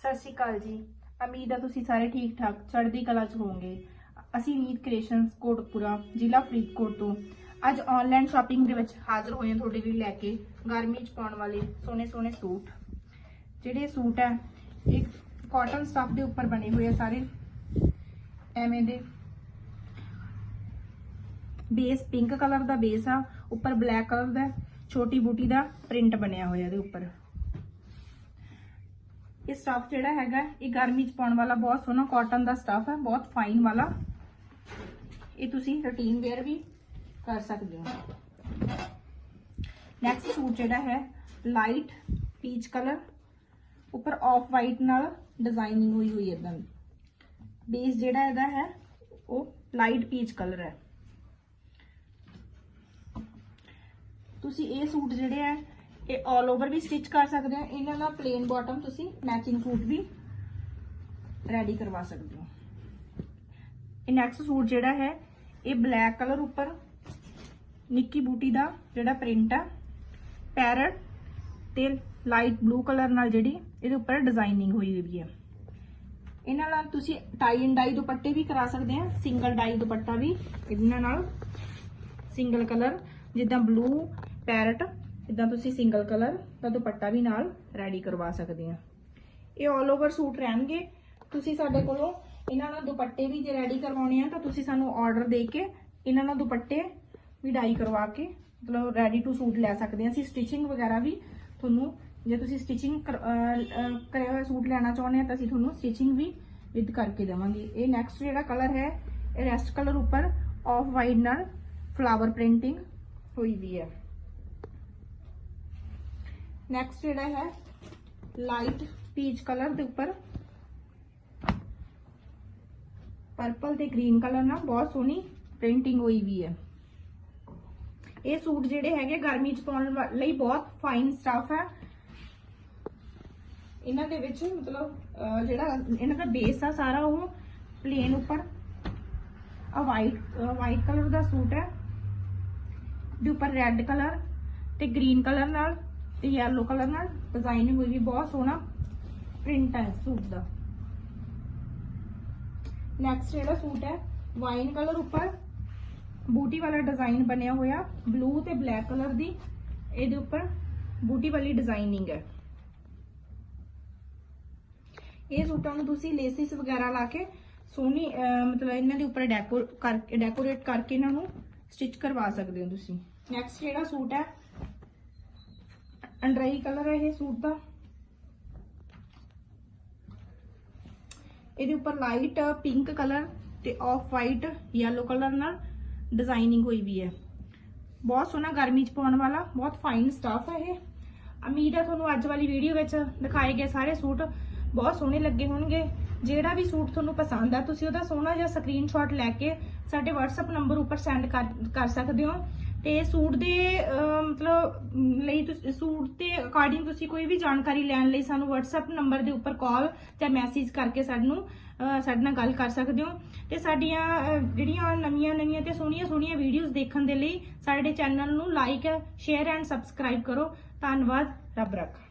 ਸਤਿ ਸ਼੍ਰੀ ਅਕਾਲ ਜੀ। ਉਮੀਦ ਹੈ ਤੁਸੀਂ ਸਾਰੇ ਠੀਕ ਠਾਕ ਚੜ੍ਹਦੀ ਕਲਾ 'ਚ ਹੋਵੋਗੇ। ਅਸੀਂ ਨੀਤ ਕ੍ਰੀਏਸ਼ਨਸ ਕੋਟਪੁਰਾ ਜ਼ਿਲ੍ਹਾ ਫਰੀਦਕੋਟ ਤੋਂ। ਅੱਜ ਆਨਲਾਈਨ ਸ਼ਾਪਿੰਗ ਦੇ ਵਿੱਚ ਹਾਜ਼ਰ ਹੋਏ ਹਾਂ ਤੁਹਾਡੇ ਲਈ ਲੈ ਕੇ ਗਰਮੀ 'ਚ ਪਾਉਣ ਵਾਲੇ ਸੋਹਣੇ ਸੋਹਣੇ ਸੂਟ। ਜਿਹੜੇ ਸੂਟ ਹੈ, ਇੱਕ ਕਾਟਨ ਸਟਫ ਦੇ ਉੱਪਰ ਬਣੇ ਹੋਏ ਆ ਸਾਰੇ। ਐਵੇਂ ਦੇ। ਬੇਸ ਪਿੰਕ ਕਲਰ ਦਾ ਬੇਸ ਆ, ਉੱਪਰ ਬਲੈਕ ਕਲਰ ਦਾ, ਛੋਟੀ ਬੂਟੀ ਦਾ ਪ੍ਰਿੰਟ ਬਣਿਆ ਹੋਇਆ ਇਹਦੇ ਉੱਪਰ। ਇਹ ਸਟਫ ਜਿਹੜਾ ਹੈਗਾ ਇਹ ਗਰਮੀ ਚ ਪਾਉਣ ਵਾਲਾ ਬਹੁਤ ਸੋਹਣਾ ਕਾਟਨ ਦਾ ਸਟਫ ਹੈ, ਬਹੁਤ ਫਾਈਨ ਵਾਲਾ। ਇਹ ਤੁਸੀਂ ਰੂਟੀਨ ਵੇਅਰ ਵੀ ਕਰ ਸਕਦੇ ਹੋ। ਨੈਕਸਟ ਸੂਟ ਜਿਹੜਾ ਹੈ ਲਾਈਟ ਪੀਚ ਕਲਰ ਉੱਪਰ ਆਫ ਵਾਈਟ ਨਾਲ ਡਿਜ਼ਾਈਨਿੰਗ ਹੋਈ ਹੋਈ ਹੈ ਇਦਾਂ ਬੇਸ ਜਿਹੜਾ ਇਹਦਾ ਹੈ, ਉਹ ਲਾਈਟ ਪੀਚ ਕਲਰ ਹੈ। ਤੁਸੀਂ ਇਹ ਸੂਟ ਜਿਹੜੇ ਆ ਇਹ ਆਲ ਓਵਰ ਵੀ ਸਟਿਚ ਕਰ ਸਕਦੇ ਹੋ ਇਹਨਾਂ ਨਾਲ ਪਲੇਨ ਬਾਟਮ ਤੁਸੀਂ ਮੈਚਿੰਗ ਸੂਟ ਵੀ ਰੈਡੀ ਕਰਵਾ ਸਕਦੇ ਹੋ। ਇਹ ਨੈਕਸਟ ਸੂਟ ਜਿਹੜਾ ਹੈ, ਇਹ ਬਲੈਕ ਕਲਰ ਉੱਪਰ ਨਿੱਕੀ ਬੂਟੀ ਦਾ ਜਿਹੜਾ ਪ੍ਰਿੰਟ ਆ ਪੈਰਟ ਤੇ ਲਾਈਟ ਬਲੂ ਕਲਰ ਨਾਲ ਜਿਹੜੀ ਇਹਦੇ ਉੱਪਰ ਡਿਜ਼ਾਈਨਿੰਗ ਹੋਈ ਹੋਈ ਹੈ। ਇਹਨਾਂ ਨਾਲ ਤੁਸੀਂ ਟਾਈ ਐਂਡ ਡਾਈ ਦੁਪੱਟੇ ਵੀ ਕਰਾ ਸਕਦੇ ਆ ਸਿੰਗਲ ਡਾਈ ਦੁਪੱਟਾ ਵੀ, ਇਹਨਾਂ ਨਾਲ ਸਿੰਗਲ ਕਲਰ ਜਿੱਦਾਂ ਬਲੂ ਪੈਰਟ ਇਦਾਂ ਤੁਸੀਂ ਸਿੰਗਲ ਕਲਰ ਦਾ ਦੁਪੱਟਾ ਵੀ ਨਾਲ ਰੈਡੀ ਕਰਵਾ ਸਕਦੇ ਆ। ਇਹ 올 ਓਵਰ ਸੂਟ ਰਹਿਣਗੇ। ਤੁਸੀਂ ਸਾਡੇ ਕੋਲੋਂ ਇਹਨਾਂ ਨਾਲ ਦੁਪੱਟੇ ਵੀ ਜੇ ਰੈਡੀ ਕਰਵਾਉਣੇ ਆ, ਤਾਂ ਤੁਸੀਂ ਸਾਨੂੰ ਆਰਡਰ ਦੇ ਕੇ ਇਹਨਾਂ ਨਾਲ ਦੁਪੱਟੇ ਵੀ ਡਾਈ ਕਰਵਾ ਕੇ, ਮਤਲਬ ਰੈਡੀ ਟੂ ਸੂਟ ਲੈ ਸਕਦੇ ਆ। ਅਸੀਂ ਸਟਿਚਿੰਗ ਵਗੈਰਾ ਵੀ ਤੁਹਾਨੂੰ, ਜੇ ਤੁਸੀਂ ਸਟਿਚਿੰਗ ਕਰਿਆ ਹੋਇਆ ਸੂਟ ਲੈਣਾ ਚਾਹੁੰਦੇ ਆ, ਤਾਂ ਅਸੀਂ ਤੁਹਾਨੂੰ ਸਟਿਚਿੰਗ ਵੀ ਵਿਦ ਕਰਕੇ ਦੇਵਾਂਗੇ। ਇਹ ਨੈਕਸਟ ਜਿਹੜਾ ਕਲਰ ਹੈ, ਇਹ ਰੈਸਟ ਕਲਰ ਉੱਪਰ ਆਫ ਵਾਈਟ ਨਾਲ ਫਲਾਵਰ ਪ੍ਰਿੰਟਿੰਗ ਹੋਈ ਵੀ ਹੈ। ਨੈਕਸਟ ਜਿਹੜਾ ਹੈ ਲਾਈਟ ਪੀਚ ਕਲਰ ਦੇ ਉੱਪਰ। ਪਰਪਲ ਤੇ ਗ੍ਰੀਨ ਕਲਰ ਨਾਲ ਬਹੁਤ ਸੋਹਣੀ ਪ੍ਰਿੰਟਿੰਗ ਹੋਈ ਵੀ ਹੈ। ਇਹ ਸੂਟ ਜਿਹੜੇ ਹੈਗੇ, ਗਰਮੀ ਚ ਪਾਉਣ ਲਈ ਬਹੁਤ ਫਾਈਨ ਸਟਫ ਹੈ। ਇਹਨਾਂ ਦੇ ਵਿੱਚ ਮਤਲਬ ਜਿਹੜਾ ਇਹਨਾਂ ਦਾ ਬੇਸ ਆ ਸਾਰਾ, ਉਹ ਪਲੇਨ ਉੱਪਰ। ਆ ਵਾਈਟ ਵਾਈਟ ਕਲਰ ਦਾ ਸੂਟ ਹੈ। ਦੇ ਉੱਪਰ ਰੈੱਡ ਕਲਰ ਤੇ ਗ੍ਰੀਨ ਕਲਰ ਨਾਲ ਤੇ ਯੈਲੋ ਕਲਰ ਨਾਲ ਡਿਜ਼ਾਈਨਿੰਗ ਹੋਈ ਵੀ ਬਹੁਤ ਸੋਹਣਾ ਪ੍ਰਿੰਟ ਹੈ ਸੂਟ ਦਾ। ਨੈਕਸਟ ਜਿਹੜਾ ਸੂਟ ਹੈ ਵਾਈਨ ਕਲਰ ਉੱਪਰ ਬੂਟੀ ਵਾਲਾ ਡਿਜ਼ਾਈਨ ਬਣਿਆ ਹੋਇਆ ਬਲੂ ਤੇ ਬਲੈਕ ਕਲਰ ਦੀ, ਇਹਦੇ ਉੱਪਰ ਬੂਟੀ ਵਾਲੀ ਡਿਜ਼ਾਈਨਿੰਗ ਹੈ। ਇਹ ਸੂਟਾਂ ਨੂੰ ਤੁਸੀਂ ਲੇਸਿਸ ਵਗੈਰਾ ਲਾ ਕੇ ਸੋਹਣੀ ਮਤਲਬ ਇਹਨਾਂ ਦੇ ਉੱਪਰ ਡੈਕੋਰ ਕਰਕੇ ਡੈਕੋਰੇਟ ਕਰਕੇ ਇਹਨਾਂ ਨੂੰ ਸਟਿਚ ਕਰਵਾ ਸਕਦੇ ਹੋ ਤੁਸੀਂ। ਨੈਕਸਟ ਜਿਹੜਾ ਸੂਟ ਹੈ ਅੰਡਰਾਈ ਕਲਰ ਹੈ ਇਹ ਸੂਟ ਦਾ। ਇਹਦੇ ਉੱਪਰ ਲਾਈਟ ਪਿੰਕ ਕਲਰ ਤੇ ਆਫ ਵਾਈਟ ਯੈਲੋ ਕਲਰ ਨਾਲ ਡਿਜ਼ਾਈਨਿੰਗ ਹੋਈ ਵੀ ਹੈ। ਬਹੁਤ ਸੋਹਣਾ ਗਰਮੀ ਚ ਪਾਉਣ ਵਾਲਾ, ਬਹੁਤ ਫਾਈਨ ਸਟਾਫ ਹੈ ਇਹ। ਉਮੀਦ ਹੈ ਤੁਹਾਨੂੰ ਅੱਜ ਵਾਲੀ ਵੀਡੀਓ ਵਿੱਚ ਦਿਖਾਏ ਗਏ ਸਾਰੇ ਸੂਟ ਬਹੁਤ ਸੋਹਣੇ ਲੱਗੇ ਹੋਣਗੇ। ਜਿਹੜਾ ਵੀ ਸੂਟ ਤੁਹਾਨੂੰ ਪਸੰਦ ਆ, ਤੁਸੀਂ ਉਹਦਾ ਸੋਹਣਾ ਜਿਹਾ ਸਕਰੀਨਸ਼ਾਟ ਲੈ ਕੇ ਸਾਡੇ WhatsApp ਨੰਬਰ ਉੱਪਰ ਸੈਂਡ ਕਰ ਕਰ ਸਕਦੇ ਹੋ। ਤੇ ਸੂਟ ਦੇ ਮਤਲਬ ਲਈ ਤੁਸੀਂ, ਸੂਟ ਦੇ ਅਕੋਰਡਿੰਗ ਤੁਸੀਂ ਕੋਈ ਵੀ ਜਾਣਕਾਰੀ ਲੈਣ ਲਈ ਸਾਨੂੰ WhatsApp ਨੰਬਰ ਦੇ ਉੱਪਰ ਕਾਲ ਜਾਂ ਮੈਸੇਜ ਕਰਕੇ ਸਾਨੂੰ ਸਾਡੇ ਨਾਲ ਗੱਲ ਕਰ ਸਕਦੇ ਹੋ। ਤੇ ਸਾਡੀਆਂ ਜਿਹੜੀਆਂ ਨਵੀਆਂ ਨਵੀਆਂ ਤੇ ਸੋਹਣੀਆਂ ਸੋਹਣੀਆਂ ਵੀਡੀਓਜ਼ ਦੇਖਣ ਦੇ ਲਈ ਸਾਡੇ ਚੈਨਲ ਨੂੰ ਲਾਈਕ ਸ਼ੇਅਰ ਐਂਡ ਸਬਸਕ੍ਰਾਈਬ ਕਰੋ। ਧੰਨਵਾਦ, ਰੱਬ ਰੱਖਾ।